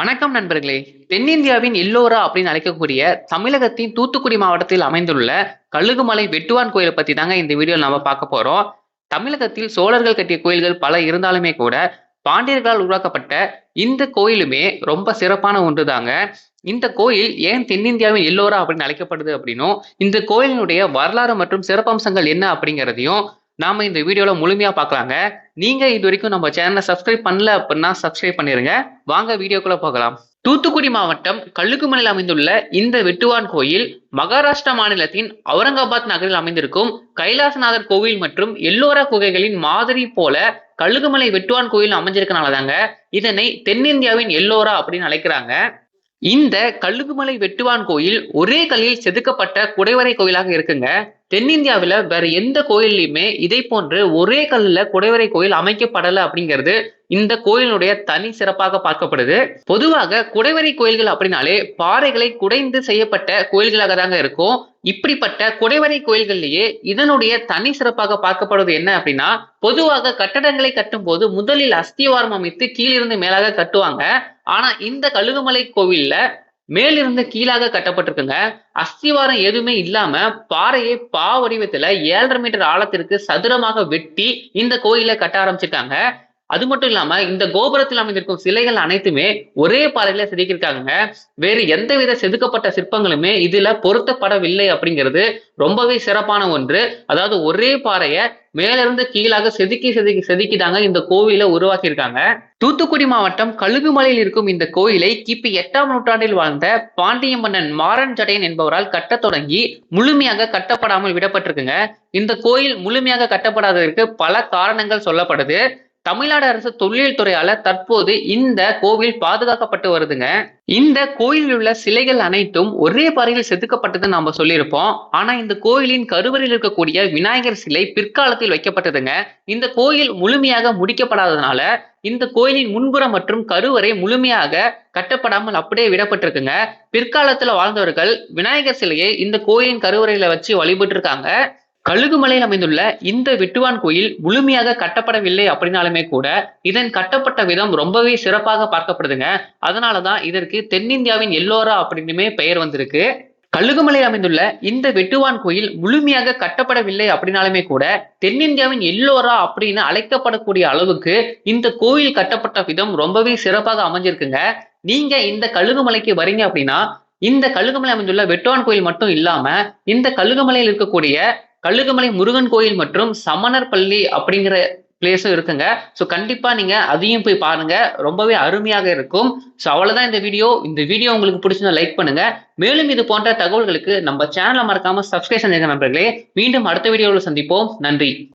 வணக்கம் நண்பர்களே. தென்னிந்தியாவின் எல்லோரா அப்படின்னு அழைக்கக்கூடிய தமிழகத்தின் தூத்துக்குடி மாவட்டத்தில் அமைந்துள்ள கழுகுமலை வெட்டுவான் கோயிலை பத்தி தாங்க இந்த வீடியோவில் நாம பார்க்க போறோம். தமிழகத்தில் சோழர்கள் கட்டிய கோயில்கள் பல இருந்தாலுமே கூட பாண்டியர்களால் உருவாக்கப்பட்ட இந்த கோயிலுமே ரொம்ப சிறப்பான ஒன்று தாங்க இந்த கோயில் ஏன் தென்னிந்தியாவின் எல்லோரா அப்படின்னு அழைக்கப்படுது அப்படின்னும் இந்த கோயிலினுடைய வரலாறு மற்றும் சிறப்பம்சங்கள் என்ன அப்படிங்கிறதையும் நாம இந்த வீடியோவில் முழுமையாக பார்க்கலாங்க நீங்கள் இது வரைக்கும் நம்ம சேனலை சப்ஸ்கிரைப் பண்ணல அப்படின்னா சப்ஸ்கிரைப் பண்ணிருங்க. வாங்க வீடியோக்குள்ள போகலாம். தூத்துக்குடி மாவட்டம் கள்ளுக்குமலையில் அமைந்துள்ள இந்த வெட்டுவான் கோயில் மகாராஷ்டிரா மாநிலத்தின் அவுரங்காபாத் நகரில் அமைந்திருக்கும் கைலாசநாதர் கோவில் மற்றும் எல்லோரா குகைகளின் மாதிரி போல கழுகுமலை வெட்டுவான் கோயில் அமைஞ்சிருக்கனாலதாங்க இதனை தென்னிந்தியாவின் எல்லோரா அப்படின்னு அழைக்கிறாங்க. இந்த கழுகுமலை வெட்டுவான் கோயில் ஒரே கல்லில் செதுக்கப்பட்ட குடைவரை கோயிலாக இருக்குங்க. தென்னிந்தியாவில் வேற எந்த கோயில்லையுமே இதை போன்று ஒரே கல்லில் குடைவரை கோயில் அமைக்கப்படலை அப்படிங்கிறது இந்த கோயிலுடைய தனி சிறப்பாக பார்க்கப்படுது. பொதுவாக குடைவரை கோயில்கள் அப்படின்னாலே பாறைகளை குடைந்து செய்யப்பட்ட கோயில்களாக தாங்க இருக்கும். இப்படிப்பட்ட குடைவரை கோயில்கள்லயே இதனுடைய தனி சிறப்பாக பார்க்கப்படுவது என்ன அப்படின்னா பொதுவாக கட்டடங்களை கட்டும் போது முதலில் அஸ்திவாரம் அமைத்து கீழிருந்து மேலாக கட்டுவாங்க. ஆனா இந்த கழுகுமலை கோவில்ல மேலிருந்து கீழாக கட்டப்பட்டிருக்குங்க. அஸ்திவாரம் எதுவுமே இல்லாம பாறையை பா வடிவத்துல ஏழரை மீட்டர் ஆழத்திற்கு சதுரமாக வெட்டி இந்த கோயிலை கட்ட ஆரம்பிச்சிருக்காங்க. அது மட்டும் இல்லாம இந்த கோபுரத்தில் அமைந்திருக்கும் சிலைகள் அனைத்துமே ஒரே பாறையில செதுக்கியிருக்காங்க வேறு எந்தவித செதுக்கப்பட்ட சிற்பங்களுமே இதுல பொருத்தப்படவில்லை அப்படிங்கிறது ரொம்பவே சிறப்பான ஒன்று. அதாவது ஒரே பாறைய மேலிருந்து கீழாக செதுக்கி செதுக்கி செதுக்கி தாங்க இந்த கோவிலை உருவாக்கியிருக்காங்க. தூத்துக்குடி மாவட்டம் கழுகுமலையில் இருக்கும் இந்த கோயிலை கிபி எட்டாம் நூற்றாண்டில் வாழ்ந்த பாண்டிய மன்னன் மாறன் ஜடையன் என்பவரால் கட்டத் தொடங்கி முழுமையாக கட்டப்படாமல் விடப்பட்டிருக்குங்க. இந்த கோயில் முழுமையாக கட்டப்படாததற்கு பல காரணங்கள் சொல்லப்படுது. தமிழ்நாடு அரசு தொழில் துறையால தற்போது இந்த கோவில் பாதுகாக்கப்பட்டு வருதுங்க. இந்த கோயிலில் உள்ள சிலைகள் அனைத்தும் ஒரே பாறையில் செதுக்கப்பட்டது நாம சொல்லியிருப்போம். ஆனா இந்த கோயிலின் கருவறையில் இருக்கக்கூடிய விநாயகர் சிலை பிற்காலத்தில் வைக்கப்பட்டதுங்க. இந்த கோயில் முழுமையாக முடிக்கப்படாததுனால இந்த கோயிலின் முன்புறம் மற்றும் கருவறை முழுமையாக கட்டப்படாமல் அப்படியே விடப்பட்டிருக்குங்க. பிற்காலத்துல வாழ்ந்தவர்கள் விநாயகர் சிலையை இந்த கோயிலின் கருவறையில வச்சு வழிபட்டு இருக்காங்க கழுகுமலையில் அமைந்துள்ள இந்த வெட்டுவான் கோயில் முழுமையாக கட்டப்படவில்லை அப்படின்னாலுமே கூட இதன் கட்டப்பட்ட விதம் ரொம்பவே சிறப்பாக பார்க்கப்படுதுங்க. அதனாலதான் இதற்கு தென்னிந்தியாவின் எல்லோரா அப்படின்னுமே பெயர் வந்திருக்கு. கழுகுமலையில் அமைந்துள்ள இந்த வெட்டுவான் கோயில் முழுமையாக கட்டப்படவில்லை அப்படின்னாலுமே கூட தென்னிந்தியாவின் எல்லோரா அப்படின்னு அழைக்கப்படக்கூடிய அளவுக்கு இந்த கோயில் கட்டப்பட்ட விதம் ரொம்பவே சிறப்பாக அமைஞ்சிருக்குங்க. நீங்க இந்த கழுகுமலைக்கு வரீங்க அப்படின்னா இந்த கழுகுமலை அமைந்துள்ள வெட்டுவான் கோயில் மட்டும் இல்லாம இந்த கழுகுமலையில் இருக்கக்கூடிய கழுகுமலை முருகன் கோயில் மற்றும் சமணர் பள்ளி அப்படிங்கிற பிளேஸும் இருக்குங்க. ஸோ கண்டிப்பாக நீங்கள் அதையும் போய் பாருங்க. ரொம்பவே அருமையாக இருக்கும். ஸோ அவ்வளோதான் இந்த வீடியோ இந்த வீடியோ உங்களுக்கு பிடிச்சிருந்தா லைக் பண்ணுங்கள் மேலும் இது போன்ற தகவல்களுக்கு நம்ம சேனலை மறக்காமல் சப்ஸ்கிரைப் செஞ்சுங்க நண்பர்களே. மீண்டும் அடுத்த வீடியோவில் சந்திப்போம். நன்றி.